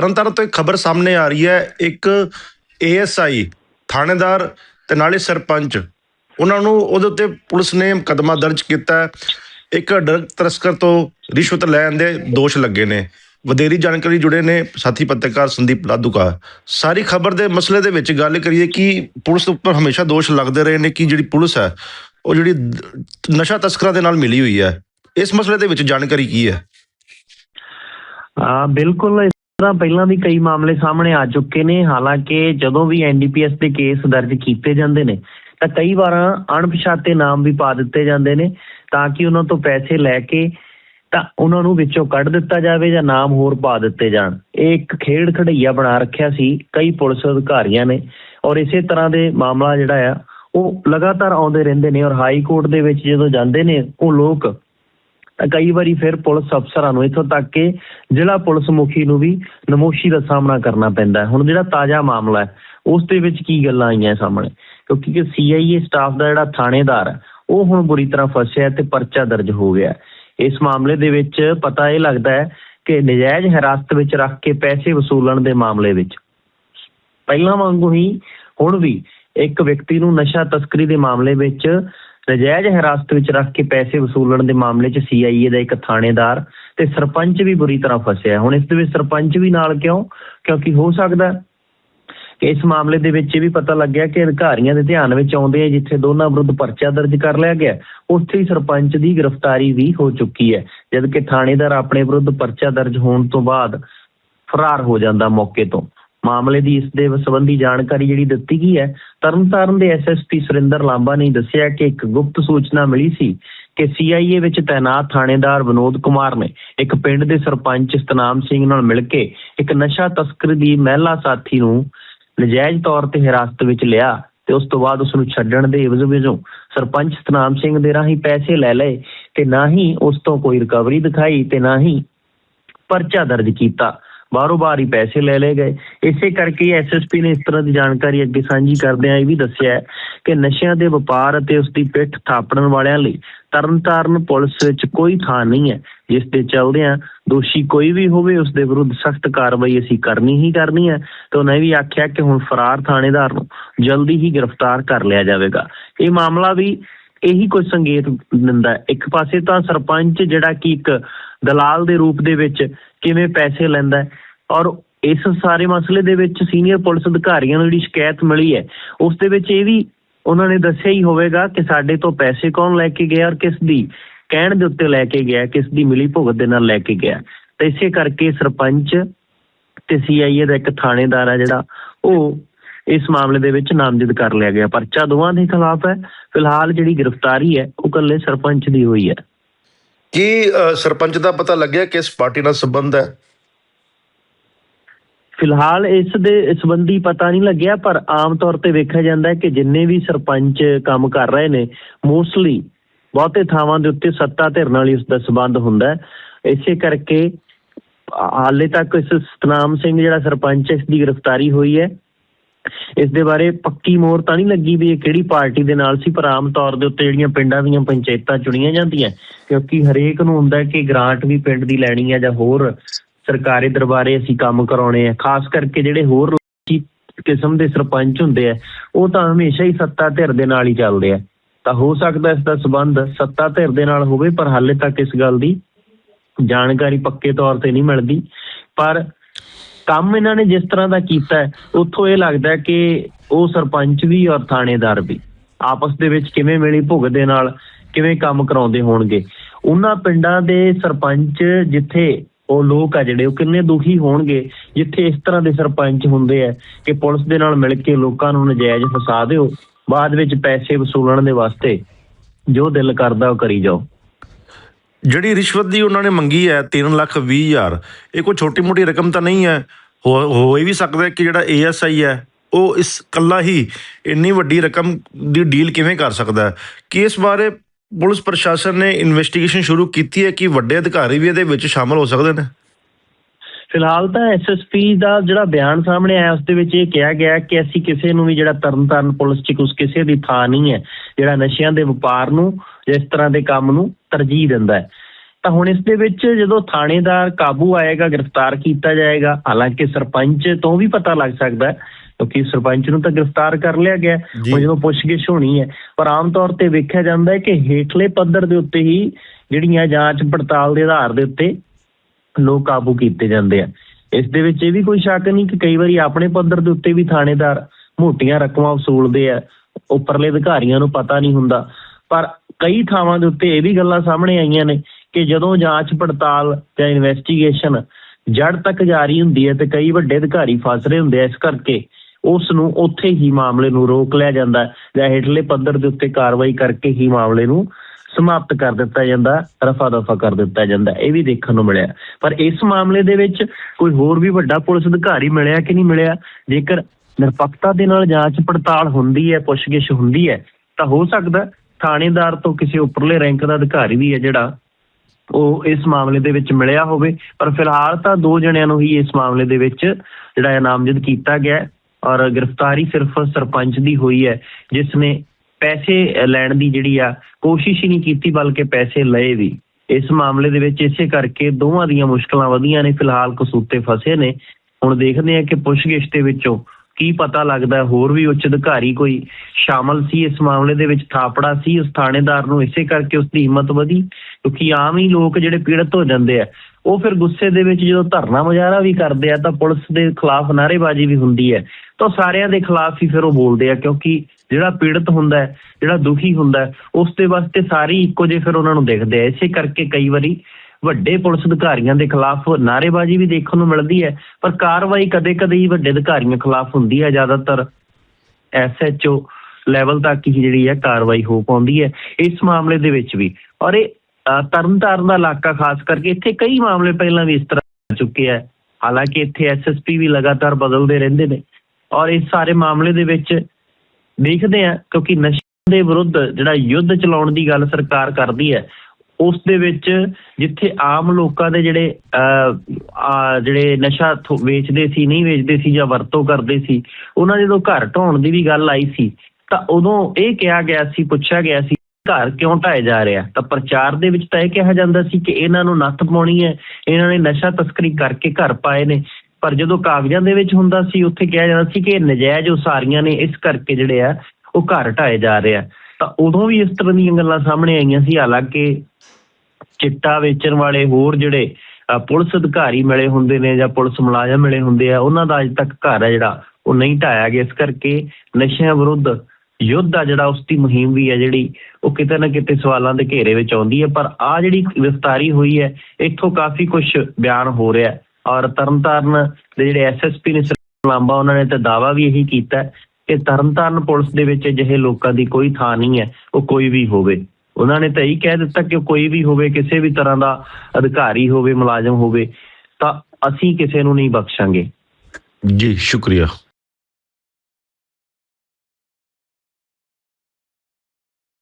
ਤਰਨਤਾਰਨ ਤੋਂ ਇੱਕ ਖਬਰ ਸਾਹਮਣੇ ਆ ਰਹੀ ਹੈ। ਇੱਕ ਏਐਸਆਈ ਥਾਣੇਦਾਰ ਤੇ ਨਾਲੇ ਸਰਪੰਚ, ਉਹਨਾਂ ਨੂੰ ਉਹਦੇ ਉੱਤੇ ਪੁਲਿਸ ਨੇ ਮੁਕੱਦਮਾ ਦਰਜ ਕੀਤਾ ਇੱਕ ਡਰਗ ਤਸਕਰ ਤੋਂ ਰਿਸ਼ਵਤ ਲੈਣ ਦੇ ਦੋਸ਼ ਲੱਗੇ ਨੇ। ਵਧੇਰੀ ਜਾਣਕਾਰੀ ਜੁੜੇ ਨੇ ਸਾਥੀ ਪੱਤਰਕਾਰ ਸੰਦੀਪ ਲਾਧੂਕਾ ਸਾਰੀ ਖਬਰ ਦੇ ਮਸਲੇ ਦੇ ਵਿੱਚ ਗੱਲ ਕਰੀਏ ਕਿ ਪੁਲਿਸ ਉੱਪਰ ਹਮੇਸ਼ਾ ਦੋਸ਼ ਲੱਗਦੇ ਰਹੇ ਨੇ ਕਿ ਜਿਹੜੀ ਪੁਲਿਸ ਹੈ, ਉਹ ਜਿਹੜੀ ਨਸ਼ਾ ਤਸਕਰਾਂ ਦੇ ਨਾਲ ਮਿਲੀ ਹੋਈ ਹੈ। ਇਸ ਮਸਲੇ ਦੇ ਵਿੱਚ ਜਾਣਕਾਰੀ ਕੀ ਹੈ? ਬਿਲਕੁਲ ਤਰ੍ਹਾਂ ਪਹਿਲਾਂ ਵੀ ਕਈ ਮਾਮਲੇ ਸਾਹਮਣੇ ਆ ਚੁੱਕੇ ਨੇ। ਹਾਲਾਂਕਿ ਜਦੋਂ ਵੀ ਐਨਡੀਪੀਐਸ ਦੇ ਕੇਸ ਦਰਜ ਕੀਤੇ ਜਾਂਦੇ ਨੇ, ਤਾਂ ਕਈ ਵਾਰ ਅਣਪਛਾਤੇ ਨਾਮ ਵੀ ਪਾ ਦਿੱਤੇ ਜਾਂਦੇ ਨੇ ਤਾਂ ਕਿ ਉਹਨਾਂ ਤੋਂ ਪੈਸੇ ਲੈ ਕੇ ਤਾਂ ਉਹਨਾਂ ਨੂੰ ਵਿੱਚੋਂ ਕੱਢ ਦਿੱਤਾ ਜਾਵੇ ਜਾਂ ਨਾਮ ਹੋਰ ਪਾ ਦਿੱਤੇ ਜਾਣ। ਇਹ ਇੱਕ ਖੇਡ ਖੜਈਆ ਬਣਾ ਰੱਖਿਆ ਸੀ, ਕਈ ਪੁਲਿਸ ਅਧਿਕਾਰੀਆਂ ਨੇ ਔਰ ਇਸੇ ਤਰ੍ਹਾਂ ਦੇ ਮਾਮਲਾ ਜਿਹੜਾ ਆ, ਉਹ ਲਗਾਤਾਰ ਆਉਂਦੇ ਰਹਿੰਦੇ ਨੇ ਔਰ ਹਾਈ ਕੋਰਟ ਦੇ ਵਿੱਚ ਜਦੋਂ ਜਾਂਦੇ ਨੇ, ਉਹ ਲੋਕ ਕਈ ਵਾਰੀ ਫਿਰ ਪੁਲਿਸ ਅਫਸਰਾਂ ਨੂੰ ਇੱਥੋਂ ਤੱਕ ਕਿ ਜ਼ਿਲ੍ਹਾ ਪੁਲਿਸ ਮੁਖੀ ਨੂੰ ਵੀ ਨਮੋਸ਼ੀ ਦਾ ਸਾਹਮਣਾ ਕਰਨਾ ਪੈਂਦਾ ਹੁਣ ਜਿਹੜਾ ਤਾਜ਼ਾ ਮਾਮਲਾ ਹੈ, ਉਸ ਦੇ ਵਿੱਚ ਕੀ ਗੱਲਾਂ ਆਈਆਂ ਸਾਹਮਣੇ? ਕਿਉਂਕਿ ਕਿ ਸੀਆਈਏ ਸਟਾਫ ਦਾ ਜਿਹੜਾ ਥਾਣੇਦਾਰ ਹੈ, ਉਹ ਹੁਣ ਬੁਰੀ ਤਰ੍ਹਾਂ ਫਸਿਆ ਤੇ ਪਰਚਾ ਦਰਜ ਹੋ ਗਿਆ ਇਸ ਮਾਮਲੇ ਦੇ ਵਿੱਚ ਪਤਾ ਇਹ ਲੱਗਦਾ ਹੈ ਕਿ ਨਜਾਇਜ਼ ਹਿਰਾਸਤ ਵਿੱਚ ਰੱਖ ਕੇ ਪੈਸੇ ਵਸੂਲਣ ਦੇ ਮਾਮਲੇ ਵਿੱਚ ਪਹਿਲਾਂ ਵਾਂਗੂ ਹੀ ਹੁਣ ਵੀ ਇੱਕ ਵਿਅਕਤੀ ਨੂੰ ਨਸ਼ਾ ਤਸਕਰੀ ਦੇ ਮਾਮਲੇ ਵਿੱਚ ਨਜਾਇਜ਼ ਹਿਰਾਸਤ ਵਿੱਚ ਰੱਖ ਕੇ ਪੈਸੇ ਵਸੂਲਣ ਦੇ ਮਾਮਲੇ 'ਚ ਸੀਆਈਏ ਦਾ ਇੱਕ ਥਾਣੇਦਾਰ ਤੇ ਸਰਪੰਚ ਵੀ ਬੁਰੀ ਤਰ੍ਹਾਂ ਫਸਿਆ। ਹੁਣ ਇਸ ਦੇ ਵਿੱਚ ਸਰਪੰਚ ਵੀ ਨਾਲ ਕਿਉਂ? ਕਿਉਂਕਿ ਹੋ ਸਕਦਾ ਕਿ ਇਸ ਮਾਮਲੇ ਦੇ ਵਿੱਚ ਇਹ ਵੀ ਪਤਾ ਲੱਗਿਆ ਕਿ ਅਧਿਕਾਰੀਆਂ ਦੇ ਧਿਆਨ ਵਿੱਚ ਆਉਂਦੇ ਆ, ਜਿੱਥੇ ਦੋਨਾਂ ਵਿਰੁੱਧ ਪਰਚਾ ਦਰਜ ਕਰ ਲਿਆ ਗਿਆ। ਉੱਥੇ ਹੀ ਸਰਪੰਚ ਦੀ ਗ੍ਰਿਫਤਾਰੀ ਵੀ ਹੋ ਚੁੱਕੀ ਹੈ, ਜਦਕਿ ਥਾਣੇਦਾਰ ਆਪਣੇ ਵਿਰੁੱਧ ਪਰਚਾ ਦਰਜ ਹੋਣ ਤੋਂ ਬਾਅਦ ਫਰਾਰ ਹੋ ਜਾਂਦਾ ਮੌਕੇ ਤੋਂ। ਮਾਮਲੇ ਦੀ ਇਸ ਦੇ ਸੰਬੰਧੀ ਜਾਣਕਾਰੀ ਜਿਹੜੀ ਦਿੱਤੀ ਗਈ ਹੈ, ਤਰਨਤਾਰਨ ਦੇ ਐਸਐਸਪੀ ਸੁਰਿੰਦਰ ਲਾਂਬਾ ਨੇ ਦੱਸਿਆ ਕਿ ਇੱਕ ਗੁਪਤ ਸੂਚਨਾ ਮਿਲੀ ਸੀ ਕਿ ਸੀਆਈਏ ਵਿੱਚ ਤਾਇਨਾਤ ਥਾਣੇਦਾਰ ਵਿਨੋਦ ਕੁਮਾਰ ਨੇ ਇੱਕ ਪਿੰਡ ਦੇ ਸਰਪੰਚ ਸਤਨਾਮ ਸਿੰਘ ਨਾਲ ਮਿਲ ਕੇ ਇੱਕ ਨਸ਼ਾ ਤਸਕਰ ਦੀ ਮਹਿਲਾ ਸਾਥੀ ਨੂੰ ਨਜਾਇਜ਼ ਤੌਰ ਤੇ ਹਿਰਾਸਤ ਵਿੱਚ ਲਿਆ ਤੇ ਉਸ ਤੋਂ ਬਾਅਦ ਉਸ ਨੂੰ ਛੱਡਣ ਦੇ ਇਵਜ਼ ਵਜੋਂ ਸਰਪੰਚ ਸਤਨਾਮ ਸਿੰਘ ਦੇ ਰਾਹੀਂ ਪੈਸੇ ਲੈ ਲਏ ਤੇ ਨਾ ਹੀ ਉਸ ਤੋਂ ਕੋਈ ਰਿਕਵਰੀ ਦਿਖਾਈ ਤੇ ਨਾ ਹੀ ਪਰਚਾ ਦਰਜ ਕੀਤਾ। ਬਾਰੋ ਬਾਰ ਹੀ ਪੈਸੇ ਲੈ ਲਏ ਗਏ। ਇਸੇ ਕਰਕੇ ਐਸਐਸਪੀ ਨੇ ਇਸ ਤਰ੍ਹਾਂ ਦੀ ਜਾਣਕਾਰੀ ਅੱਗੇ ਸਾਂਝੀ ਕਰਦਿਆਂ ਇਹ ਵੀ ਦੱਸਿਆ ਕਿ ਨਸ਼ਿਆਂ ਦੇ ਵਪਾਰ ਅਤੇ ਉਸ ਦੀ ਪਿੱਠ ਥਾਪੜਨ ਵਾਲਿਆਂ ਲਈ ਤਰਨਤਾਰਨ ਪੁਲਿਸ ਵਿੱਚ ਕੋਈ ਥਾਂ ਨਹੀਂ ਹੈ, ਜਿਸ ਦੇ ਚੱਲਦਿਆਂ ਦੋਸ਼ੀ ਕੋਈ ਵੀ ਹੋਵੇ ਉਸ ਦੇ ਵਿਰੁੱਧ ਸਖਤ ਕਾਰਵਾਈ ਅਸੀਂ ਕਰਨੀ ਹੀ ਕਰਨੀ ਹੈ। ਤੇ ਉਹਨੇ ਵੀ ਆਖਿਆ ਕਿ ਹੁਣ ਫਰਾਰ ਥਾਣੇਦਾਰ ਨੂੰ ਜਲਦੀ ਹੀ ਗ੍ਰਿਫਤਾਰ ਕਰ ਲਿਆ ਜਾਵੇਗਾ। ਇਹ ਮਾਮਲਾ ਵੀ ਇਹੀ ਕੋਈ ਸੰਕੇਤ ਦਿੰਦਾ ਇੱਕ ਪਾਸੇ ਤਾਂ ਸਰਪੰਚ ਜਿਹੜਾ ਕਿ ਇੱਕ ਦਲਾਲ ਦੇ ਰੂਪ ਦੇ ਵਿੱਚ ਕਿਵੇਂ ਪੈਸੇ ਲੈਂਦਾ ਔਰ ਇਸ ਸਾਰੇ ਮਸਲੇ ਦੇ ਵਿੱਚ ਸੀਨੀਅਰ ਪੁਲਿਸ ਅਧਿਕਾਰੀਆਂ ਨੂੰ ਜਿਹੜੀ ਸ਼ਿਕਾਇਤ ਮਿਲੀ ਹੈ, ਉਸ ਦੇ ਵਿੱਚ ਇਹ ਵੀ ਉਹਨਾਂ ਨੇ ਦੱਸਿਆ ਹੀ ਹੋਵੇਗਾ ਕਿ ਸਾਡੇ ਤੋਂ ਪੈਸੇ ਕੌਣ ਲੈ ਕੇ ਗਿਆ ਔਰ ਕਿਸ ਦੀ ਕਹਿਣ ਦੇ ਉੱਤੇ ਲੈ ਕੇ ਗਿਆ, ਕਿਸ ਦੀ ਮਿਲੀ ਭੁਗਤ ਦੇ ਨਾਲ ਲੈ ਕੇ ਗਿਆ। ਤਾਂ ਇਸੇ ਕਰਕੇ ਸਰਪੰਚ ਤੇ ਸੀਆਈਏ ਦਾ ਇੱਕ ਥਾਣੇਦਾਰ ਹੈ ਜਿਹੜਾ, ਉਹ ਇਸ ਮਾਮਲੇ ਦੇ ਵਿੱਚ ਨਾਮਜ਼ਦ ਕਰ ਲਿਆ ਗਿਆ। ਪਰਚਾ ਦੋਵਾਂ ਦੇ ਖਿਲਾਫ ਹੈ। ਫਿਲਹਾਲ ਜਿਹੜੀ ਗ੍ਰਿਫਤਾਰੀ ਹੈ, ਉਹ ਇਕੱਲੇ ਸਰਪੰਚ ਦੀ ਹੋਈ ਹੈ। ਕੀ ਸਰਪੰਚ ਦਾ ਪਤਾ ਲੱਗਿਆ ਕਿਸ ਪਾਰਟੀ ਨਾਲ ਸੰਬੰਧ ਹੈ? ਫਿਲਹਾਲ ਇਸ ਦੇ ਸੰਬੰਧੀ ਪਤਾ ਨਹੀਂ ਲੱਗਿਆ, ਪਰ ਆਮ ਤੌਰ ਤੇ ਵੇਖਿਆ ਜਾਂਦਾ ਹੈ ਕਿ ਜਿੰਨੇ ਵੀ ਸਰਪੰਚ ਕੰਮ ਕਰ ਰਹੇ ਨੇ, ਮੋਸਟਲੀ ਬਹੁਤੇ ਥਾਵਾਂ ਦੇ ਉੱਤੇ ਸੱਤਾ ਧਿਰ ਨਾਲ ਹੀ ਦਾ ਸੰਬੰਧ ਹੁੰਦਾ ਹੈ। ਇਸੇ ਕਰਕੇ ਹਾਲੇ ਤੱਕ ਇਸ ਸਤਨਾਮ ਸਿੰਘ ਜਿਹੜਾ ਸਰਪੰਚ ਹੈ, ਇਸ ਦੀ ਗ੍ਰਿਫਤਾਰੀ ਹੋਈ ਹੈ। ਇਸ ਦੇ ਬਾਰੇ ਪੱਕੀ ਮੋਹਰ ਤਾਂ ਨਹੀਂ ਲੱਗੀ ਵੀ ਇਹ ਕਿਹੜੀ ਪਾਰਟੀ ਦੇ ਨਾਲ ਸੀ, ਪਰ ਆਮ ਤੌਰ ਦੇ ਉੱਤੇ ਜਿਹੜੀਆਂ ਪਿੰਡਾਂ ਦੀਆਂ ਪੰਚਾਇਤਾਂ ਚੁਣੀਆਂ ਜਾਂਦੀਆਂ, ਕਿਉਂਕਿ ਹਰੇਕ ਨੂੰ ਹੁੰਦਾ ਕਿ ਗ੍ਰਾਂਟ ਵੀ ਪਿੰਡ ਦੀ ਲੈਣੀ ਹੈ ਜਾਂ ਹੋਰ ਸਰਕਾਰੀ ਦਰਬਾਰੇ ਅਸੀਂ ਕੰਮ ਕਰਾਉਣੇ ਆ, ਖਾਸ ਕਰਕੇ ਜਿਹੜੇ ਹੋਰ ਕਿਸਮ ਦੇ ਸਰਪੰਚ ਹੁੰਦੇ ਆ, ਉਹ ਤਾਂ ਹਮੇਸ਼ਾ ਹੀ ਸੱਤਾ ਧਿਰ ਦੇ ਨਾਲ ਹੀ ਚੱਲਦੇ ਆ। ਤਾਂ ਹੋ ਸਕਦਾ ਇਸ ਦਾ ਸਬੰਧ ਸੱਤਾ ਧਿਰ ਦੇ ਨਾਲ ਹੋਵੇ, ਪਰ ਹਾਲੇ ਤੱਕ ਇਸ ਗੱਲ ਦੀ ਜਾਣਕਾਰੀ ਪੱਕੇ ਤੌਰ ਤੇ ਨਹੀਂ ਮਿਲਦੀ। ਪਰ ਕੰਮ ਇਹਨਾਂ ਨੇ ਜਿਸ ਤਰ੍ਹਾਂ ਦਾ ਕੀਤਾ ਉੱਥੋਂ ਇਹ ਲੱਗਦਾ ਕਿ ਉਹ ਸਰਪੰਚ ਵੀ ਔਰ ਥਾਣੇਦਾਰ ਵੀ ਆਪਸ ਦੇ ਵਿੱਚ ਕਿਵੇਂ ਮਿਲੀ ਭੁਗਤ ਦੇ ਨਾਲ, ਕਿਵੇਂ ਕੰਮ ਕਰਾਉਂਦੇ ਹੋਣਗੇ। ਉਹਨਾਂ ਪਿੰਡਾਂ ਦੇ ਸਰਪੰਚ ਜਿੱਥੇ ਉਹ ਲੋਕ ਆ ਜਿਹੜੇ, ਉਹ ਕਿੰਨੇ ਦੁਖੀ ਹੋਣਗੇ, ਜਿੱਥੇ ਇਸ ਤਰ੍ਹਾਂ ਦੇ ਸਰਪੰਚ ਹੁੰਦੇ ਆ ਕਿ ਪੁਲਿਸ ਦੇ ਨਾਲ ਮਿਲ ਕੇ ਲੋਕਾਂ ਨੂੰ ਨਜਾਇਜ਼ ਫਸਾ ਦਿਓ, ਬਾਅਦ ਵਿੱਚ ਪੈਸੇ ਵਸੂਲਣ ਦੇ ਵਾਸਤੇ ਜੋ ਦਿਲ ਕਰਦਾ ਉਹ ਕਰੀ ਜਾਓ। ਜਿਹੜੀ ਰਿਸ਼ਵਤ ਦੀ ਉਹਨਾਂ ਨੇ ਮੰਗੀ ਹੈ 3 ਲੱਖ 20 ਹਜ਼ਾਰ, ਇਹ ਕੋਈ ਛੋਟੀ ਮੋਟੀ ਰਕਮ ਤਾਂ ਨਹੀਂ ਹੈ? ਹੋ ਹੋ ਇਹ ਵੀ ਸਕਦਾ ਕਿ ਜਿਹੜਾ ਏਐਸਆਈ ਹੈ, ਉਹ ਇਸ ਕੱਲਾ ਹੀ ਇੰਨੀ ਵੱਡੀ ਰਕਮ ਦੀ ਡੀਲ ਕਿਵੇਂ ਕਰ ਸਕਦਾ ਹੈ? ਕਿ ਬਾਰੇ ਪੁਲਿਸ ਪ੍ਰਸ਼ਾਸਨ ਨੇ ਇਨਵੈਸਟੀਗੇਸ਼ਨ ਸ਼ੁਰੂ ਕੀਤੀ ਹੈ ਕਿ ਵੱਡੇ ਅਧਿਕਾਰੀ ਵੀ ਇਹਦੇ ਵਿੱਚ ਸ਼ਾਮਲ ਹੋ ਸਕਦੇ ਨੇ? ਫਿਲਹਾਲ ਤਾਂ ਐਸਐਸਪੀ ਦਾ ਜਿਹੜਾ ਬਿਆਨ ਸਾਹਮਣੇ ਆਇਆ, ਉਸ ਦੇ ਵਿੱਚ ਇਹ ਕਿਹਾ ਗਿਆ ਕਿ ਅਸੀਂ ਕਿਸੇ ਨੂੰ ਵੀ ਜਿਹੜਾ ਤਰਨਤਾਰਨ ਪੁਲਿਸ 'ਚ ਕੁਛ ਕਿਸੇ ਦੀ ਥਾਂ ਨਹੀਂ ਹੈ, ਜਿਹੜਾ ਨਸ਼ਿਆਂ ਦੇ ਵਪਾਰ ਨੂੰ ਜਾਂ ਇਸ ਤਰ੍ਹਾਂ ਦੇ ਕੰਮ ਨੂੰ ਤਰਜੀਹ ਦਿੰਦਾ ਹੈ। ਤਾਂ ਹੁਣ ਇਸ ਦੇ ਵਿੱਚ ਜਦੋਂ ਥਾਣੇਦਾਰ ਕਾਬੂ ਆਏਗਾ ਗ੍ਰਿਫਤਾਰ ਕੀਤਾ ਜਾਏਗਾ ਹਾਲਾਂਕਿ ਸਰਪੰਚ ਤੋਂ ਵੀ ਪਤਾ ਲੱਗ ਸਕਦਾ ਕਿਉਂਕਿ ਸਰਪੰਚ ਨੂੰ ਤਾਂ ਗ੍ਰਿਫਤਾਰ ਕਰ ਲਿਆ ਗਿਆ ਹੈ। ਜੀ। ਹੁਣ ਜਦੋਂ ਪੁੱਛਗਿੱਛ ਹੋਣੀ ਹੈ ਪਰ ਆਮ ਤੌਰ ਤੇ ਵੇਖਿਆ ਜਾਂਦਾ ਹੈ ਕਿ ਹੇਠਲੇ ਪੱਧਰ ਦੇ ਉੱਤੇ ਹੀ ਜਿਹੜੀਆਂ ਜਾਂਚ ਪੜਤਾਲ ਦੇ ਆਧਾਰ ਦੇ ਉੱਤੇ ਲੋਕ ਕਾਬੂ ਕੀਤੇ ਜਾਂਦੇ ਆ ਇਸ ਦੇ ਵਿੱਚ ਇਹ ਵੀ ਕੋਈ ਸ਼ੱਕ ਨਹੀਂ ਕਿ ਕਈ ਵਾਰੀ ਆਪਣੇ ਪੱਧਰ ਦੇ ਉੱਤੇ ਵੀ ਥਾਣੇਦਾਰ ਮੋਟੀਆਂ ਰਕਮਾਂ ਵਸੂਲਦੇ ਆ ਉੱਪਰਲੇ ਅਧਿਕਾਰੀਆਂ ਨੂੰ ਪਤਾ ਨਹੀਂ ਹੁੰਦਾ ਪਰ ਕਈ ਥਾਵਾਂ ਦੇ ਉੱਤੇ ਇਹ ਵੀ ਗੱਲਾਂ ਸਾਹਮਣੇ ਆਈਆਂ ਨੇ ਕਿ ਜਦੋਂ ਜਾਂਚ ਪੜਤਾਲ ਜਾਂ ਇਨਵੈਸਟੀਗੇਸ਼ਨ ਜੜ ਤੱਕ ਜਾਰੀ ਹੁੰਦੀ ਹੈ ਤੇ ਕਈ ਵੱਡੇ ਅਧਿਕਾਰੀ ਫਸ ਰਹੇ ਹੁੰਦੇ ਆ, ਇਸ ਕਰਕੇ ਉਸ ਨੂੰ ਉੱਥੇ ਹੀ ਮਾਮਲੇ ਨੂੰ ਰੋਕ ਲਿਆ ਜਾਂਦਾ ਜਾਂ ਹੇਠਲੇ ਪੱਧਰ ਦੇ ਉੱਤੇ ਕਾਰਵਾਈ ਕਰਕੇ ਹੀ ਮਾਮਲੇ ਨੂੰ ਸਮਾਪਤ ਕਰ ਦਿੱਤਾ ਜਾਂਦਾ, ਰਫਾ ਦਫਾ ਕਰ ਦਿੱਤਾ ਜਾਂਦਾ ਇਹ ਵੀ ਦੇਖਣ ਨੂੰ ਮਿਲਿਆ। ਪਰ ਇਸ ਮਾਮਲੇ ਦੇ ਵਿੱਚ ਕੋਈ ਹੋਰ ਵੀ ਵੱਡਾ ਪੁਲਿਸ ਅਧਿਕਾਰੀ ਮਿਲਿਆ ਕਿ ਨਹੀਂ ਮਿਲਿਆ? ਜੇਕਰ ਨਿਰਪੱਖਤਾ ਦੇ ਨਾਲ ਜਾਂਚ ਪੜਤਾਲ ਹੁੰਦੀ ਹੈ, ਪੁੱਛਗਿੱਛ ਹੁੰਦੀ ਹੈ, ਤਾਂ ਹੋ ਸਕਦਾ ਥਾਣੇਦਾਰ ਤੋਂ ਕਿਸੇ ਉੱਪਰਲੇ ਰੈਂਕ ਦਾ ਅਧਿਕਾਰੀ ਵੀ ਹੈ ਜਿਹੜਾ ਉਹ ਇਸ ਮਾਮਲੇ ਦੇ ਵਿੱਚ ਮਿਲਿਆ ਹੋਵੇ। ਪਰ ਫਿਲਹਾਲ ਤਾਂ ਦੋ ਜਣਿਆਂ ਨੂੰ ਹੀ ਇਸ ਮਾਮਲੇ ਦੇ ਵਿੱਚ ਜਿਹੜਾ ਹੈ ਨਾਮਜ਼ਦ ਕੀਤਾ ਗਿਆ ਔਰ ਗ੍ਰਿਫਤਾਰੀ ਸਿਰਫ ਸਰਪੰਚ ਦੀ ਹੋਈ ਹੈ, ਜਿਸ ਨੇ ਪੈਸੇ ਲੈਣ ਦੀ ਜਿਹੜੀ ਆ ਕੋਸ਼ਿਸ਼ ਹੀ ਨਹੀਂ ਕੀਤੀ, ਬਲਕਿ ਪੈਸੇ ਲਏ ਵੀ। ਇਸ ਮਾਮਲੇ ਦੇ ਵਿੱਚ ਇਸੇ ਕਰਕੇ ਦੋਵਾਂ ਦੀਆਂ ਮੁਸ਼ਕਲਾਂ ਵਧੀਆਂ ਨੇ, ਫਿਲਹਾਲ ਕਸੂਤੇ ਫਸੇ ਨੇ। ਹੁਣ ਦੇਖਦੇ ਆ ਕਿ ਪੁੱਛਗਿੱਛ ਦੇ ਵਿੱਚੋਂ ਕੀ ਪਤਾ ਲੱਗਦਾ ਹੋਰ ਵੀ ਉੱਚ ਅਧਿਕਾਰੀ ਕੋਈ ਸ਼ਾਮਲ ਸੀ ਇਸ ਮਾਮਲੇ ਦੇ ਵਿੱਚ, ਥਾਪੜਾ ਸੀ, ਉਸ ਥਾਣੇਦਾਰ ਨੂੰ ਇਸੇ ਕਰਕੇ ਉਸ ਦੀ ਹਿੰਮਤ ਵਧੀ, ਕਿਉਂਕਿ ਆਮ ਹੀ ਲੋਕ ਜਿਹੜੇ ਪੀੜਤ ਹੋ ਜਾਂਦੇ ਆ, ਉਹ ਫਿਰ ਗੁੱਸੇ ਦੇ ਵਿੱਚ ਜਦੋਂ ਧਰਨਾ ਮੁਜ਼ਾਹਰਾ ਵੀ ਕਰਦੇ ਆ, ਤਾਂ ਪੁਲਿਸ ਦੇ ਖਿਲਾਫ ਨਾਅਰੇਬਾਜ਼ੀ ਵੀ ਹੁੰਦੀ ਹੈ, ਤਾਂ ਸਾਰਿਆਂ ਦੇ ਖਿਲਾਫ ਹੀ ਫਿਰ ਉਹ ਬੋਲਦੇ ਆ, ਕਿਉਂਕਿ ਜਿਹੜਾ ਪੀੜਤ ਹੁੰਦਾ ਜਿਹੜਾ ਦੁਖੀ ਹੁੰਦਾ ਹੈ, ਉਸ ਦੇ ਵਾਸਤੇ ਸਾਰੇ ਇੱਕੋ ਜਿਹੇ ਫਿਰ ਉਹਨਾਂ ਨੂੰ ਦੇਖਦੇ ਆ, ਇਸੇ ਕਰਕੇ ਕਈ ਵਾਰੀ ਵੱਡੇ ਪੁਲਿਸ ਅਧਿਕਾਰੀਆਂ ਦੇ ਖਿਲਾਫ ਨਾਅਰੇਬਾਜ਼ੀ ਵੀ ਦੇਖਣ ਨੂੰ ਮਿਲਦੀ ਹੈ, ਪਰ ਕਾਰਵਾਈ ਕਦੇ-ਕਦੇ ਹੀ ਵੱਡੇ ਅਧਿਕਾਰੀਆਂ ਖਿਲਾਫ ਹੁੰਦੀ ਹੈ। ਜ਼ਿਆਦਾਤਰ ਐਸਐਚਓ ਲੈਵਲ ਤੱਕ ਹੀ ਜਿਹੜੀ ਹੈ ਕਾਰਵਾਈ ਹੋ ਪਾਉਂਦੀ ਹੈ ਇਸ ਮਾਮਲੇ ਦੇ ਵਿੱਚ ਵੀ। ਔਰ ਇਹ ਤਰਨਤਾਰਨ ਦਾ ਇਲਾਕਾ ਖਾਸ ਕਰਕੇ ਇੱਥੇ ਕਈ ਮਾਮਲੇ ਪਹਿਲਾਂ ਵੀ ਇਸ ਤਰ੍ਹਾਂ ਹੋ ਚੁੱਕੇ ਹੈ। ਹਾਲਾਂਕਿ ਇੱਥੇ ਐਸਐਸਪੀ ਵੀ ਲਗਾਤਾਰ ਬਦਲਦੇ ਰਹਿੰਦੇ ਨੇ। ਔਰ ਇਸ ਸਾਰੇ ਮਾਮਲੇ ਦੇ ਵਿੱਚ ਦੇਖਦੇ ਆ ਕਿਉਂਕਿ ਨਸ਼ੇ ਦੇ ਵਿਰੁੱਧ ਜਿਹੜਾ ਯੁੱਧ ਚਲਾਉਣ ਦੀ ਗੱਲ ਸਰਕਾਰ ਕਰਦੀ ਹੈ ਉਸ ਦੇ ਵਿੱਚ ਜਿੱਥੇ ਆਮ ਲੋਕਾਂ ਦੇ ਜਿਹੜੇ ਅਹ, ਆ ਜਿਹੜੇ ਨਸ਼ਾ ਵੇਚਦੇ ਸੀ ਨਹੀਂ ਵੇਚਦੇ ਸੀ ਜਾਂ ਵਰਤੋਂ ਕਰਦੇ ਸੀ ਉਹਨਾਂ ਦੇ ਜਦੋਂ ਘਰ ਢਾਉਣ ਦੀ ਵੀ ਗੱਲ ਆਈ ਸੀ ਤਾਂ ਉਦੋਂ ਇਹ ਕਿਹਾ ਗਿਆ ਸੀ ਪੁੱਛਿਆ ਗਿਆ ਸੀ ਘਰ ਕਿਉਂ ਢਾਏ ਜਾ ਰਿਹਾ? ਤਾਂ ਪ੍ਰਚਾਰ ਦੇ ਵਿੱਚ ਤਾਂ ਇਹ ਕਿਹਾ ਜਾਂਦਾ ਸੀ ਕਿ ਇਹਨਾਂ ਨੂੰ ਨੱਥ ਪਾਉਣੀ ਹੈ ਇਹਨਾਂ ਨੇ ਨਸ਼ਾ ਤਸਕਰੀ ਕਰਕੇ ਘਰ ਪਾਏ ਨੇ ਪਰ ਜਦੋਂ ਕਾਗਜ਼ਾਂ ਦੇ ਵਿੱਚ ਹੁੰਦਾ ਸੀ ਉੱਥੇ ਕਿਹਾ ਜਾਂਦਾ ਸੀ ਕਿ ਇਹ ਨਜਾਇਜ਼ ਉਸਾਰੀਆਂ ਨੇ ਇਸ ਕਰਕੇ ਜਿਹੜੇ ਆ ਉਹ ਘਰ ਢਾਏ ਜਾ ਰਹੇ ਆ। ਤਾਂ ਉਦੋਂ ਵੀ ਇਸ ਤਰ੍ਹਾਂ ਦੀਆਂ ਗੱਲਾਂ ਸਾਹਮਣੇ ਆਈਆਂ ਸੀ। ਹਾਲਾਂਕਿ ਚਿੱਟਾ ਵੇਚਣ ਵਾਲੇ ਹੋਰ ਜਿਹੜੇ ਪੁਲਿਸ ਅਧਿਕਾਰੀ ਮਿਲੇ ਹੁੰਦੇ ਨੇ ਜਾਂ ਪੁਲਿਸ ਮੁਲਾਜ਼ਮ ਮਿਲੇ ਹੁੰਦੇ ਆ, ਉਹਨਾਂ ਦਾ ਅਜੇ ਤੱਕ ਘਰ ਹੈ ਜਿਹੜਾ, ਉਹ ਨਹੀਂ ਢਾਇਆ ਗਿਆ। ਇਸ ਕਰਕੇ ਨਸ਼ਿਆਂ ਵਿਰੁੱਧ ਯੁੱਧ ਆ ਜਿਹੜਾ, ਉਸ ਦੀ ਮੁਹਿੰਮ ਵੀ ਹੈ ਜਿਹੜੀ, ਉਹ ਕਿਤੇ ਨਾ ਕਿਤੇ ਸਵਾਲਾਂ ਦੇ ਘੇਰੇ ਵਿੱਚ ਆਉਂਦੀ ਹੈ ਪਰ ਆ ਜਿਹੜੀ ਗ੍ਰਿਫਤਾਰੀ ਹੋਈ ਹੈ, ਇੱਥੋਂ ਕਾਫੀ ਕੁਝ ਬਿਆਨ ਹੋ ਰਿਹਾ। ਔਰ ਤਰਨਤਾਰਨ ਦੇ ਜਿਹੜੇ ਐਸਐਸਪੀ ਨੇ ਲਾਂਬਾ, ਉਹਨਾਂ ਨੇ ਤਾਂ ਦਾਵਾ ਵੀ ਇਹੀ ਕੀਤਾ। ਕਿ ਤਰਨਤਾਰਨ ਪੁਲਿਸ ਦੇ ਵਿੱਚ ਅਜਿਹੇ ਲੋਕਾਂ ਦੀ ਕੋਈ ਥਾਂ ਨਹੀਂ ਹੈ, ਉਹ ਕੋਈ ਵੀ ਹੋਵੇ। ਉਹਨਾਂ ਨੇ ਤਾਂ ਇਹੀ ਕਹਿ ਦਿੱਤਾ ਕਿ ਕੋਈ ਵੀ ਹੋਵੇ, ਕਿਸੇ ਵੀ ਤਰ੍ਹਾਂ ਦਾ ਅਧਿਕਾਰੀ ਹੋਵੇ, ਮੁਲਾਜ਼ਮ ਹੋਵੇ, ਤਾਂ ਅਸੀਂ ਕਿਸੇ ਨੂੰ ਨਹੀਂ ਬਖਸ਼ਾਂਗੇ। ਜੀ, ਸ਼ੁਕਰੀਆ।